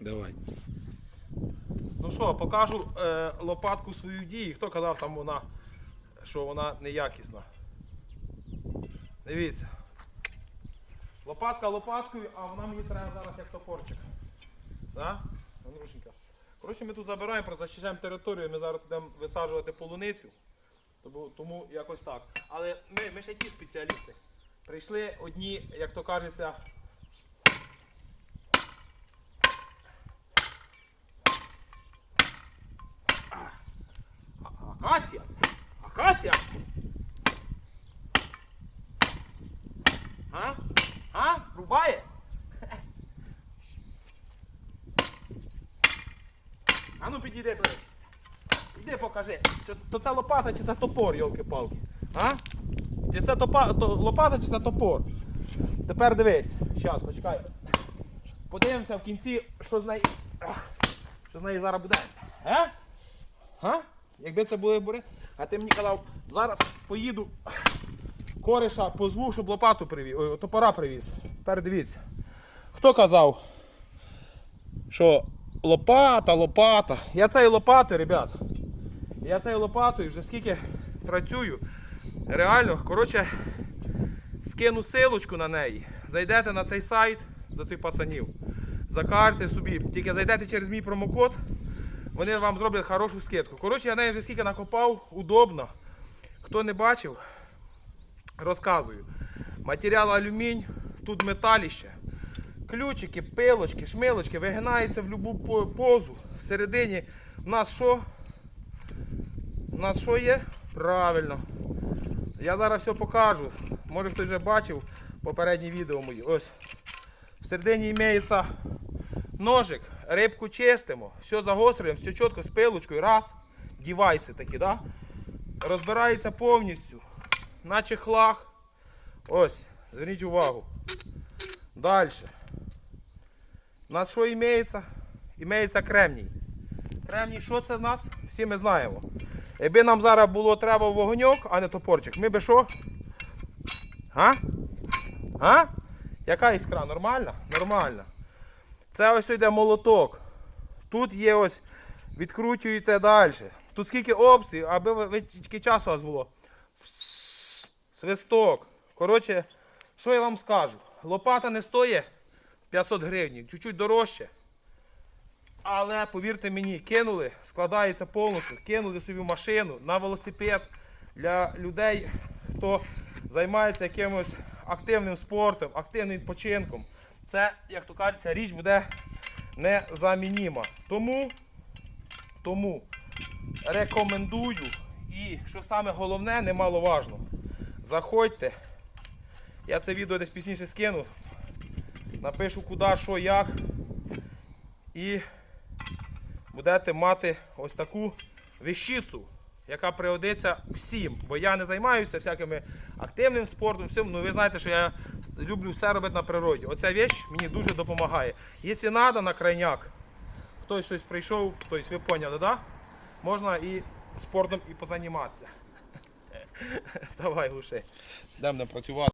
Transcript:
Давай. Ну що, покажу е, лопатку свою дії. Хто казав там вона, що вона неякісна. Дивіться. Лопатка лопаткою, а вона мені треба зараз як топорчик. Да? Коротше, ми тут забираємо, зачищаємо територію, ми зараз будемо висаджувати полуницю. Тому, тому якось так. Але ми, ми ще ті спеціалісти. Прийшли одні, як то кажеться, Акація! Акація! А? А? Рубає? А ну підійди, блядь. Іди покажи. Чи, то це лопата чи це топор, йолки-палки? А? Чи це топа, то, лопата чи це топор? Тепер дивись. Щас, почекай. Подивимося в кінці, що з неї. Що з неї зараз буде. А? А? Якби це були бури. А ти мені казав, зараз поїду кореша позву, щоб лопату привіз. Ой, топора привіз. Тепер дивіться. Хто казав, що лопата, лопата. Я цією лопати, ребят. Я цією лопатою вже скільки працюю. Реально, коротше, скину силочку на неї. Зайдете на цей сайт до цих пацанів. Закажете собі, тільки зайдете через мій промокод, вони вам зроблять хорошу скидку. Коротше, я неї вже скільки накопав, удобно. Хто не бачив, розказую. Матеріал алюмінь, тут металіще. Ключики, пилочки, шмилочки, вигинається в будь-яку позу. Всередині в нас що? У нас що є? Правильно. Я зараз все покажу. Може хтось вже бачив попередні відео мої. Ось. Всередині імеється ножик, рибку чистимо, все загострюємо, все чітко з пилочкою. Раз. Дівайси такі, да? Розбирається повністю. На чехлах. Ось, зверніть увагу. Далі. У нас що імеється? Імеється кремній. Кремній, що це в нас? Всі ми знаємо. Якби нам зараз було треба вогоньок, а не топорчик, ми би що? А? А? Яка іскра? Нормальна? Нормальна. Це ось йде молоток. Тут є ось, відкручуєте далі. Тут скільки опцій, аби ви, тільки часу у вас було. Свисток. Коротше, що я вам скажу? Лопата не стоїть 500 гривень, чуть-чуть дорожче. Але повірте мені, кинули, складається повністю, кинули собі машину на велосипед для людей, хто займається якимось активним спортом, активним відпочинком. Це, як то кажеться, річ буде незамініма. Тому, тому рекомендую і що саме головне, немаловажно, заходьте. Я це відео десь пізніше скину. Напишу куди, що, як. І будете мати ось таку вещицю, яка пригодиться всім. Бо я не займаюся всякими активним спортом, всім. Ну ви знаєте, що я люблю все робити на природі. Оця вещь мені дуже допомагає. Якщо треба на крайняк, хтось щось прийшов, тобто ви поняли, да? можна і спортом і позаніматися. Давай, глуши. Йдемо працювати.